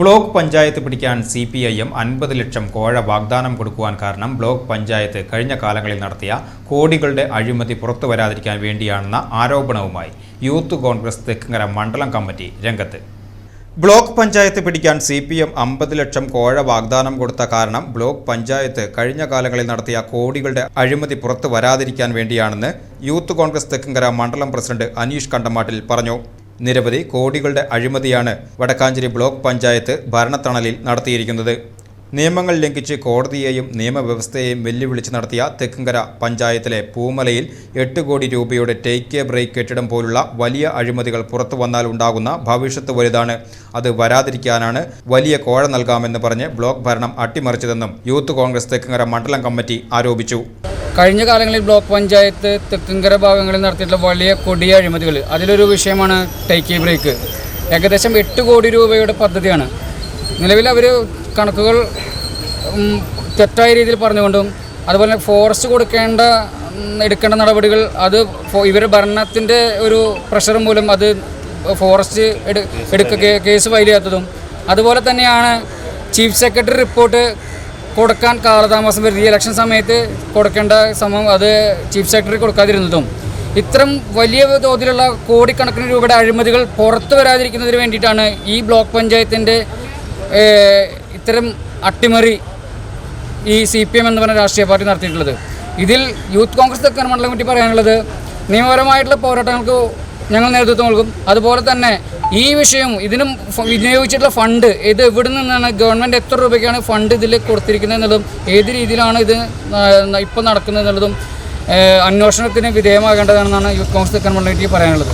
Block panchayat പിടിക്കാൻ C P I M അൻപത് ലക്ഷം കോഴ വാഗ്ദാനം കൊടുക്കുവാൻ കാരണം ബ്ലോക്ക് പഞ്ചായത്ത് കഴിഞ്ഞ കാലങ്ങളിൽ നടത്തിയ കോടികളുടെ അഴിമതി പുറത്തു വരാതിരിക്കാൻ വേണ്ടിയാണെന്ന ആരോപണവുമായി യൂത്ത് കോൺഗ്രസ് തെക്കുങ്ങര മണ്ഡലം കമ്മിറ്റി രംഗത്ത്. ബ്ലോക്ക് പഞ്ചായത്ത് പിടിക്കാൻ സി പി എം അമ്പത് ലക്ഷം കോഴ വാഗ്ദാനം കൊടുത്ത കാരണം ബ്ലോക്ക് പഞ്ചായത്ത് കഴിഞ്ഞ കാലങ്ങളിൽ നടത്തിയ കോടികളുടെ അഴിമതി പുറത്തു വരാതിരിക്കാൻ വേണ്ടിയാണെന്ന് യൂത്ത് കോൺഗ്രസ് തെക്കുങ്കര മണ്ഡലം പ്രസിഡന്റ് അനീഷ് കണ്ടമാട്ടിൽ പറഞ്ഞു. നിരവധി കോടികളുടെ അഴിമതിയാണ് വടക്കാഞ്ചേരി ബ്ലോക്ക് പഞ്ചായത്ത് ഭരണത്തണലിൽ നടത്തിയിരിക്കുന്നത്. നിയമങ്ങൾ ലംഘിച്ച് കോടതിയെയും നിയമവ്യവസ്ഥയെയും വെല്ലുവിളിച്ച് നടത്തിയ തെക്കുംകര പഞ്ചായത്തിലെ പൂമലയിൽ എട്ട് കോടി രൂപയുടെ ടേക്ക് എ ബ്രേക്ക് കെട്ടിടം പോലുള്ള വലിയ അഴിമതികൾ പുറത്തു വന്നാൽ ഉണ്ടാകുന്ന ഭവിഷ്യത്ത് വലുതാണ്. അത് വരാതിരിക്കാനാണ് വലിയ കോഴ നൽകാമെന്ന് പറഞ്ഞ് ബ്ലോക്ക് ഭരണം അട്ടിമറിച്ചതെന്നും യൂത്ത് കോൺഗ്രസ് തെക്കുംകര മണ്ഡലം കമ്മിറ്റി ആരോപിച്ചു. കഴിഞ്ഞ കാലങ്ങളിൽ ബ്ലോക്ക് പഞ്ചായത്ത് തെക്കുംകര ഭാഗങ്ങളിൽ നടത്തിയിട്ടുള്ള വലിയ കൊടിയ അഴിമതികൾ. അതിലൊരു വിഷയമാണ് ടേക്ക് ബ്രേക്ക്. ഏകദേശം എട്ട് കോടി രൂപയുടെ പദ്ധതിയാണ്. നിലവിൽ അവർ കണക്കുകൾ തെറ്റായ രീതിയിൽ പറഞ്ഞുകൊണ്ടും അതുപോലെ ഫോറസ്റ്റ് കൊടുക്കേണ്ട എടുക്കേണ്ട നടപടികൾ അത് ഇവരുടെ ഭരണത്തിന്റെ ഒരു പ്രഷർ മൂലം അത് ഫോറസ്റ്റ് എടു എടുക്ക കേസ് ഫയൽ ചെയ്യാത്തതും അതുപോലെ തന്നെയാണ് ചീഫ് സെക്രട്ടറി റിപ്പോർട്ട് കൊടുക്കാൻ കാലതാമസം വരുത്തി ഈ ഇലക്ഷൻ സമയത്ത് കൊടുക്കേണ്ട സമയം അത് ചീഫ് സെക്രട്ടറി കൊടുക്കാതിരുന്നതും ഇത്തരം വലിയ തോതിലുള്ള കോടിക്കണക്കിന് രൂപയുടെ അഴിമതികൾ പുറത്തു വരാതിരിക്കുന്നതിന് വേണ്ടിയിട്ടാണ് ഈ ബ്ലോക്ക് പഞ്ചായത്തിന്റെ ഇത്തരം അട്ടിമറി ഈ സി പി എം എന്ന് പറഞ്ഞ രാഷ്ട്രീയ പാർട്ടി നടത്തിയിട്ടുള്ളത്. ഇതിൽ യൂത്ത് കോൺഗ്രസ് തെക്കൻ മണ്ഡലം പറ്റി പറയാനുള്ളത് നിയമപരമായിട്ടുള്ള പോരാട്ടങ്ങൾക്ക് ഞങ്ങൾ നേതൃത്വം നൽകും. അതുപോലെ തന്നെ ഈ വിഷയം ഇതിനും വിനിയോഗിച്ചിട്ടുള്ള ഫണ്ട് ഇത് എവിടെ നിന്നാണ് ഗവൺമെന്റ് എത്ര രൂപയ്ക്കാണ് ഫണ്ട് ഇതിൽ കൊടുത്തിരിക്കുന്നത് എന്നുള്ളതും ഏത് രീതിയിലാണ് ഇത് ഇപ്പോൾ നടക്കുന്നത് എന്നുള്ളതും അന്വേഷണത്തിന് വിധേയമാകേണ്ടതാണെന്നാണ് യൂത്ത് കോൺഗ്രസ് മണ്ഡലം പറയാനുള്ളത്.